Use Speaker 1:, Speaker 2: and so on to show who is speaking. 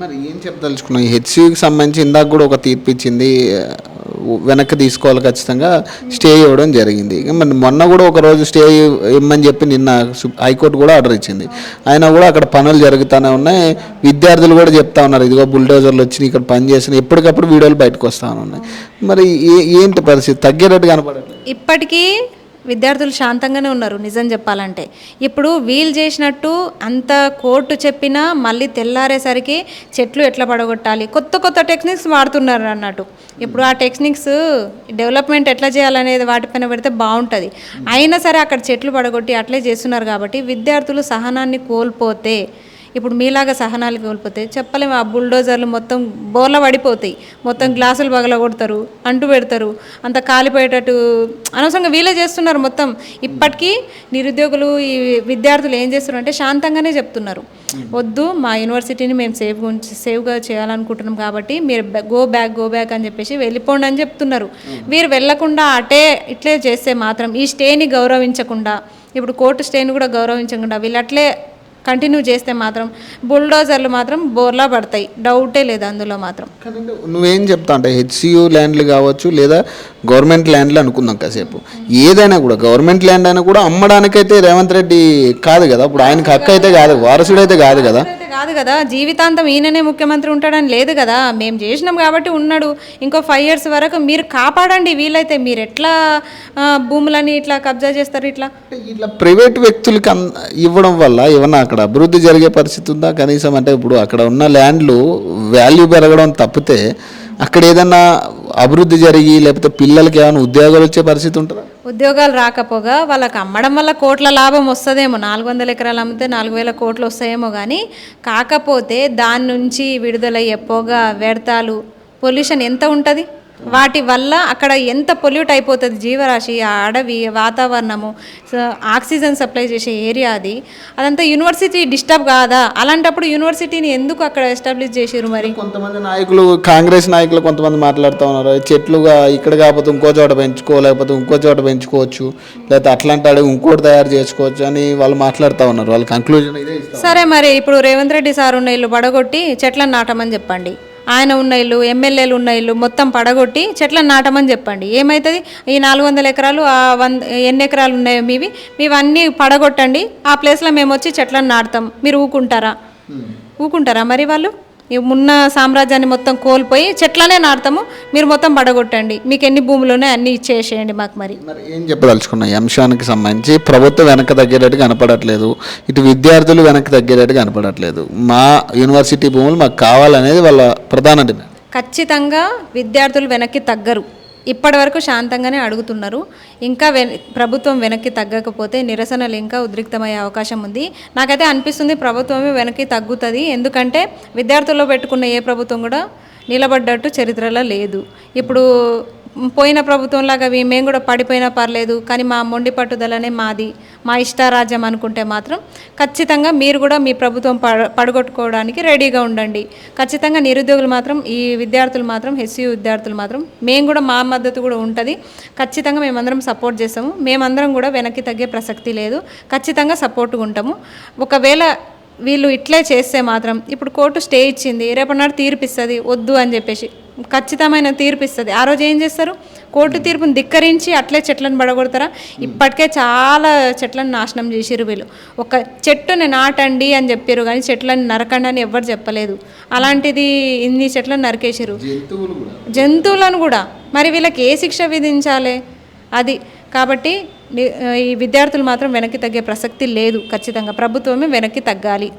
Speaker 1: మరి ఏం చెప్పదలుచుకున్నాం హెచ్సికి సంబంధించి ఇందాక కూడా ఒక తీర్పు ఇచ్చింది వెనక్కి తీసుకోవాలి ఖచ్చితంగా స్టే ఇవ్వడం జరిగింది. మరి మొన్న కూడా ఒక రోజు స్టే ఇవ్వమని చెప్పి నిన్న హైకోర్టు కూడా ఆర్డర్ ఇచ్చింది. అయినా కూడా అక్కడ పనులు జరుగుతూనే ఉన్నాయి. విద్యార్థులు కూడా చెప్తా ఉన్నారు ఇదిగో బుల్డోజర్లు వచ్చి ఇక్కడ పని చేసిన ఎప్పటికప్పుడు వీడియోలు బయటకు వస్తూ ఉన్నాయి. మరి ఏ ఏంటి పరిస్థితి? తగ్గేటట్టు కనపడట్లేదు.
Speaker 2: ఇప్పటికీ విద్యార్థులు శాంతంగానే ఉన్నారు నిజం చెప్పాలంటే. ఇప్పుడు వీలు చేసినట్టు అంత కోర్టు చెప్పినా మళ్ళీ తెల్లారేసరికి చెట్లు ఎట్లా పడగొట్టాలి? కొత్త కొత్త టెక్నిక్స్ వాడుతున్నారు అన్నట్టు. ఇప్పుడు ఆ టెక్నిక్స్ డెవలప్మెంట్ ఎట్లా చేయాలనేది వాటిపైన పెడితే బాగుంటుంది. అయినా సరే అక్కడ చెట్లు పడగొట్టి అట్లే చేస్తున్నారు కాబట్టి విద్యార్థులు సహనాన్ని కోల్పోతే ఇప్పుడు మీలాగా సహనాలు కోల్పోతే చెప్పలేము ఆ బుల్డోజర్లు మొత్తం బోర్ల పడిపోతాయి. మొత్తం గ్లాసులు పగల కొడతారు అంటు పెడతారు. అంత కాలిపోయేటట్టు అనవసరంగా వీళ్ళే చేస్తున్నారు మొత్తం. ఇప్పటికీ నిరుద్యోగులు ఈ విద్యార్థులు ఏం చేస్తున్నారు అంటే శాంతంగానే చెప్తున్నారు. వద్దు మా యూనివర్సిటీని మేము సేఫ్ సేవ్గా చేయాలనుకుంటున్నాం కాబట్టి మీరు గో బ్యాక్ గో బ్యాక్ అని చెప్పేసి వెళ్ళిపోండి అని చెప్తున్నారు. వీరు వెళ్ళకుండా అటే ఇట్లే చేస్తే మాత్రం ఈ స్టేని గౌరవించకుండా ఇప్పుడు కోర్టు స్టేని కూడా గౌరవించకుండా వీళ్ళు అట్లే కంటిన్యూ చేస్తే మాత్రం బుల్డోజర్లు మాత్రం బోర్లా పడతాయి. డౌటే లేదు అందులో మాత్రం.
Speaker 1: నువ్వేం చెప్తా అంటే హెచ్సియు ల్యాండ్లు కావచ్చు లేదా గవర్నమెంట్ ల్యాండ్లు అనుకుందాం కాసేపు. ఏదైనా కూడా గవర్నమెంట్ ల్యాండ్ అయినా కూడా అమ్మడానికైతే రేవంత్ రెడ్డి కాదు కదా. ఇప్పుడు ఆయనకి హక్కు అయితే కాదు వారసుడు అయితే కాదు కదా.
Speaker 2: కాదు కదా. జీవితాంతం ఈయననే ముఖ్యమంత్రి ఉంటాడని లేదు కదా. మేము చేసినాం కాబట్టి ఉన్నాడు. ఇంకో ఫైవ్ ఇయర్స్ వరకు మీరు కాపాడండి వీలైతే. మీరు ఎట్లా భూములని ఇట్లా కబ్జా చేస్తారు ఇట్లా?
Speaker 1: ఇట్లా ప్రైవేట్ వ్యక్తులకి ఇవ్వడం వల్ల ఏమన్నా అక్కడ అభివృద్ధి జరిగే పరిస్థితి ఉందా? కనీసం అంటే ఇప్పుడు అక్కడ ఉన్న ల్యాండ్లు వాల్యూ పెరగడం తప్పితే అక్కడ ఏదన్నా అభివృద్ధి జరిగి లేకపోతే పిల్లలకి ఏమైనా ఉద్యోగాలు వచ్చే పరిస్థితి ఉంటుందా?
Speaker 2: ఉద్యోగాలు రాకపోగా వాళ్ళకి అమ్మడం వల్ల కోట్ల లాభం వస్తుందేమో. నాలుగు వందల ఎకరాలు అమ్మితే నాలుగు వేల కోట్లు వస్తాయేమో కానీ కాకపోతే దాని నుంచి విడుదలయ్యే పొగ వ్యర్థాలు పొల్యూషన్ ఎంత ఉంటుంది? వాటి వల్ల అక్కడ ఎంత పొల్యూట్ అయిపోతుంది జీవరాశి ఆ అడవి వాతావరణము ఆక్సిజన్ సప్లై చేసే ఏరియా అది. అదంతా యూనివర్సిటీ డిస్టర్బ్ కాదా? అలాంటప్పుడు యూనివర్సిటీని ఎందుకు అక్కడ ఎస్టాబ్లిష్ చేసిరు మరి?
Speaker 1: కొంతమంది నాయకులు కాంగ్రెస్ నాయకులు కొంతమంది మాట్లాడుతూ ఉన్నారు. చెట్లుగా ఇక్కడ కాకపోతే ఇంకో చోట పెంచుకో లేకపోతే ఇంకో చోట పెంచుకోవచ్చు. లేకపోతే అట్లాంటి అడవి ఇంకోటి తయారు చేసుకోవచ్చు అని వాళ్ళు మాట్లాడుతూ ఉన్నారు. వాళ్ళ కంక్లూజన్ ఇదే
Speaker 2: సరే మరి ఇప్పుడు రేవంత్ రెడ్డి సార్ ఉన్న ఇల్లు పడగొట్టి చెట్లను నాటమని చెప్పండి. ఆయన ఉన్న ఇల్లు ఎమ్మెల్యేలు ఉన్న ఇల్లు మొత్తం పడగొట్టి చెట్లను నాటమని చెప్పండి. ఏమవుతుంది ఈ నాలుగు వందల ఎకరాలు ఆ వంద ఎన్ని ఎకరాలు ఉన్నాయో మీవి మీవన్నీ పడగొట్టండి. ఆ ప్లేస్లో మేము వచ్చి చెట్లను నాటుతాం. మీరు ఊకుంటారా? ఊకుంటారా మరి వాళ్ళు? ఉన్న సామ్రాజ్యాన్ని మొత్తం కోల్పోయి చెట్లనే నాటుతాము. మీరు మొత్తం పడగొట్టండి. మీకు ఎన్ని భూములు ఉన్నాయో అన్నీ ఇచ్చేసేయండి మాకు మరి.
Speaker 1: మరి ఏం చెప్పదలుచుకున్నా ఈ అంశానికి సంబంధించి ప్రభుత్వం వెనక్కి తగ్గేటట్టు కనపడట్లేదు. ఇటు విద్యార్థులు వెనక్కి తగ్గేటట్టు కనపడట్లేదు. మా యూనివర్సిటీ భూములు మాకు కావాలనేది వాళ్ళ ప్రధాన డిమాండ్.
Speaker 2: ఖచ్చితంగా విద్యార్థులు వెనక్కి తగ్గరు. ఇప్పటి వరకు శాంతంగానే అడుగుతున్నారు. ఇంకా వె ప్రభుత్వం వెనక్కి తగ్గకపోతే నిరసనలు ఇంకా ఉద్రిక్తమయ్యే అవకాశం ఉంది. నాకైతే అనిపిస్తుంది ప్రభుత్వమే వెనక్కి తగ్గుతుంది. ఎందుకంటే విద్యార్థుల్లో పెట్టుకున్న ఏ ప్రభుత్వం కూడా నిలబడ్డట్టు చరిత్రలో లేదు. ఇప్పుడు పోయిన ప్రభుత్వంలాగా మేము కూడా పడిపోయినా పర్లేదు కానీ మా మొండి పట్టుదలనే మాది. మా ఇష్టారాజ్యం అనుకుంటే మాత్రం ఖచ్చితంగా మీరు కూడా మీ ప్రభుత్వం పడ పడగొట్టుకోవడానికి రెడీగా ఉండండి. ఖచ్చితంగా నిరుద్యోగులు మాత్రం ఈ విద్యార్థులు మాత్రం హెచ్సియు విద్యార్థులు మాత్రం మేము కూడా మా మద్దతు కూడా ఉంటుంది. ఖచ్చితంగా మేమందరం సపోర్ట్ చేస్తాము. మేమందరం కూడా వెనక్కి తగ్గే ప్రసక్తి లేదు. ఖచ్చితంగా సపోర్ట్గా ఉంటాము. ఒకవేళ వీళ్ళు ఇట్లే చేస్తే మాత్రం ఇప్పుడు కోర్టు స్టే ఇచ్చింది రేపటి నాడు తీర్పిస్తుంది వద్దు అని చెప్పేసి ఖచ్చితమైన తీర్పు ఇస్తుంది. ఆ రోజు ఏం చేస్తారు? కోర్టు తీర్పుని ధిక్కరించి అట్లే చెట్లను పడగొడతారా? ఇప్పటికే చాలా చెట్లను నాశనం చేసిరు వీళ్ళు. ఒక చెట్టుని నాటండి అని చెప్పారు కానీ చెట్లను నరకండి అని ఎవ్వరు చెప్పలేదు. అలాంటిది ఇన్ని చెట్లను నరికేసిరు జంతువులను కూడా. మరి వీళ్ళకి ఏ శిక్ష విధించాలి? అది. కాబట్టి ఈ విద్యార్థులు మాత్రం వెనక్కి తగ్గే ప్రసక్తి లేదు ఖచ్చితంగా. ప్రభుత్వమే వెనక్కి తగ్గాలి.